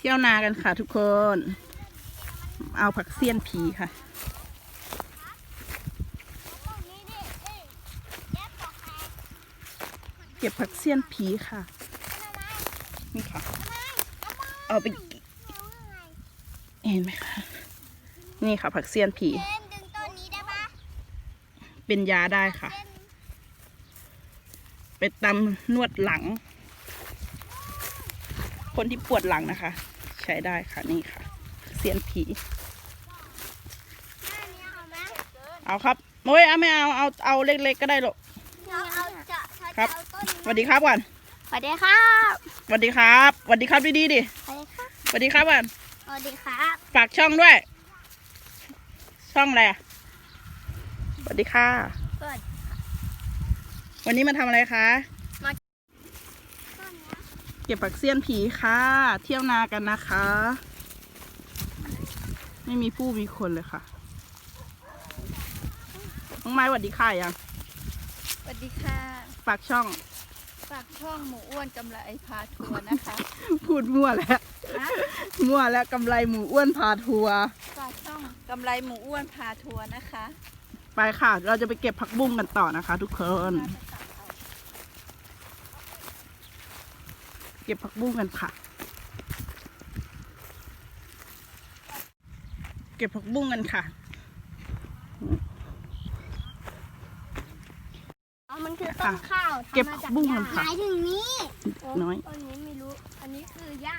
เที่ยวนากันค่ะทุกคน เอาผักเสี้ยนผีค่ะ เก็บผักเสี้ยนผีค่ะ นี่ค่ะ เอาไปเห็นไหมคะ นี่ค่ะผักเสี้ยนผี เป็นยาได้ค่ะเล่นไปตำนวดหลังคนที่ปวดหลังนะคะ ช้ได้ค่ะนี่ค่ะ เสียนผีหน้านี้เอาไหมเอาครับโอ้ยเอาไม่เอาเอาเอาเล็กๆก็ได้หรอกเราเอาจะถ้าครัจะบเอาต้นสวัสดีครับก่อนสวัสดีครับสวัสดีครับสวัสดีครับดีๆดิสวัสดีครับสวัสดีครับก่อนสวัสดีครับฝากช่องด้วย ช่องอะไรอะสวัสดีค่ะสวัสดีวันนี้มาทำอะไรคะต้นนี้ เก็บผักเสี้ยนผีค่ะ เที่ยวนากันนะคะ ไม่มีผู้มีคนเลยค่ะน้องไม้สวัสดีค่ะยังสวัสดีค่ะฝากช่องฝากช่องหมูอ้วนกำไรพาทัวร์นะคะ พูดมั่วแล้วนะมั่วแล้วกำไรหมูอ้วนพาทัวร์ฝากช่องกำไรหมูอ้วนพาทัวร์นะคะ ไปค่ะ เราจะไปเก็บผักบุ้งกันต่อนะคะ ทุกคน เก็บผักบุ้งกันค่ะ เก็บผักบุ้งกันค่ะอ๋อมันคือต้นข้าวเก็บทำมาจากบุ้งหญ้ากันค่ะหมายถึงนี้น้อยต้นนี้ไม่รู้ อันนี้คือหญ้า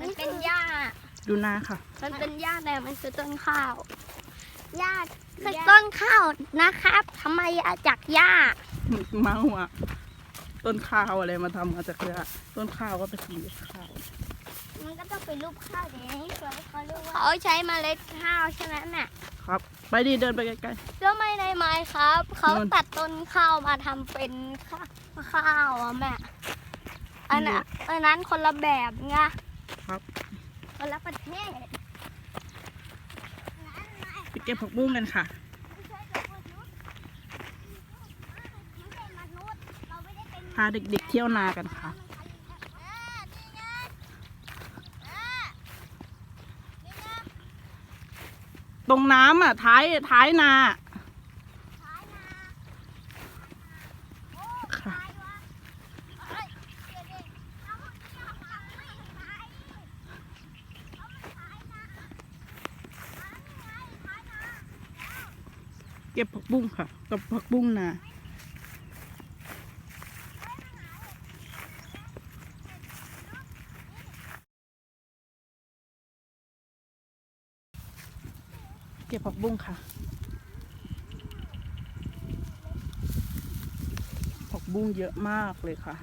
มันเป็นหญ้า ดูหน้าค่ะ มันเป็นหญ้าแต่มันคือต้นข้าว หญ้าคือต้นข้าวนะครับทำไมอะจากหญ้า เมาอะ ต้นข้าวอะไรมาทำมาจากเรือต้นข้าวก็ไปทำจากข้าวมันก็ต้องเป็นรูปข้าวเดี๋ยวนี้เขาเขาเรียกว่าเขาใช้เมล็ดข้าวใช่ไหมแม่ครับ ไปดีเดินไปไกลแล้วไม่ในไม้ครับ เขานู่นตัดต้นข้าวมาทำเป็นข้าข้าวอะแม่อันนั้นอันนั้นคนละแบบไงๆครับคนละประเทศ ไปเก็บผักบุ้งกันค่ะาเด็กๆเที่ยวนากันค่ะ ตรงน้ำอะ ท้ายท้ายนาค่ะเก็บผักบุ้งค่ะ กับผักบุ้งนา เก็บผักบุ้งค่ะ ผักบุ้งเยอะมากเลยค่ะ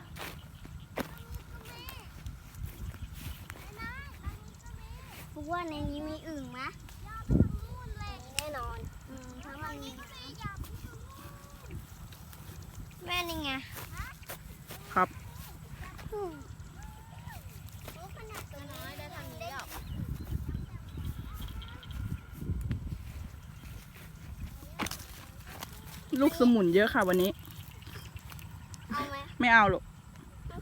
พวกว่าในนี้มีอึ่งไหมแน่นอนอืมเพราะมันมีแม่นี่ไง ครับ อืมรู้ขนาดตัวน้อยได้ทำนี้หรอ ลูกสมุนเยอะค่ะวันนี้ เอาไหมไม่เอาหรอก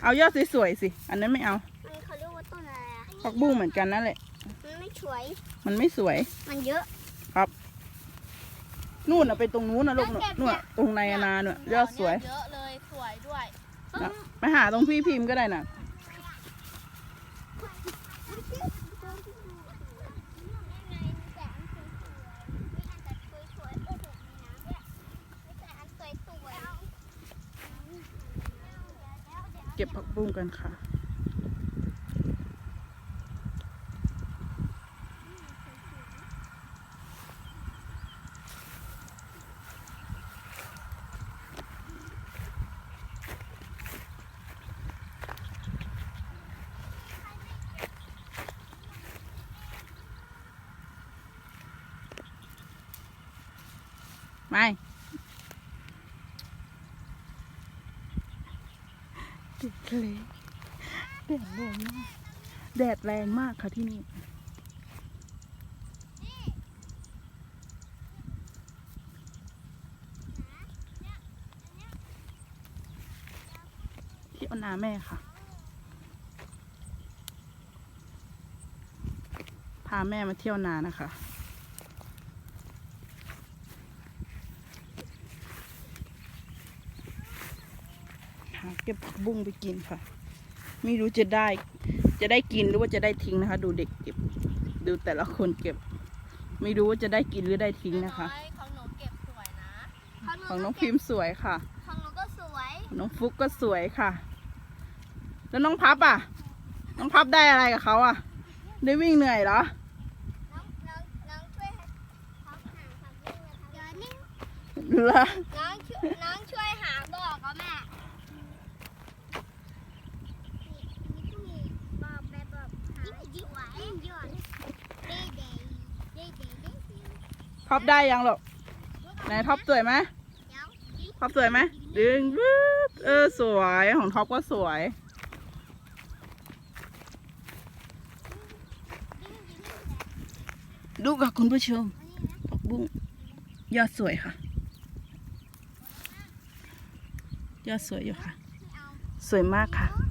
เอายอดสวยๆสิ อันนั้นไม่เอา มันเขาเรียกว่าต้นอะไรอะผักบุ้งเหมือนกันนั่นแหละ มันไม่สวย มันไม่สวย มันเยอะ นู่นน่ะไปตรงนู้นนะลูกน่ะนู่นน่ะตรงในนาเน่ะยอดสวย เยอะเลยสวยด้วยน่ะไปหาตรงพี่พิมพ์ก็ได้น่ะ ก็บผักบุ้งกันค่ะไม่แดดแรงแดดแรงมากแดดแรงมากค่ะที่นี่ที่อนาแม่ค่ะ พาแม่มาเที่ยวนานะคะ เก็บผักบุ้งไปกินค่ะ ไม่รู้จะได้ จะได้กินหรือว่าจะได้ทิ้งนะคะ ดูเด็กเก็บ ดูแต่ละคนเก็บ ไม่รู้ว่าจะได้กินหรือได้ทิ้งนะคะ ของหนูเก็บสวยนะของน้องพิมพ์สวยค่ะ ของหนูก็สวย น้องฟุกก็สวยค่ะ แล้วน้องพับอะ น้องพับได้อะไรกับเขาอะ ได้วิ่งเหนื่อยเหรอน้องน้องน้องช่วยเขาหาผักบุ้งนะคะเดี๋ยวนี้เหรอน้องช่วยน้องช่วยหาบอกก็แม่นี่นี่บอกแบบแบบหายิ่งไหวยิ่งยอดเด้เด้เด้เด้เด้ พับได้ยังหรอกไหนท็อปสวยไหมท็อปสวยไหมดึงเออสวยของท็อปก็สวยดูกับคุณผู้ชมผักบุ้งยอดสวยค่ะ ยอดสวยอยู่ค่ะ สวยมากค่ะ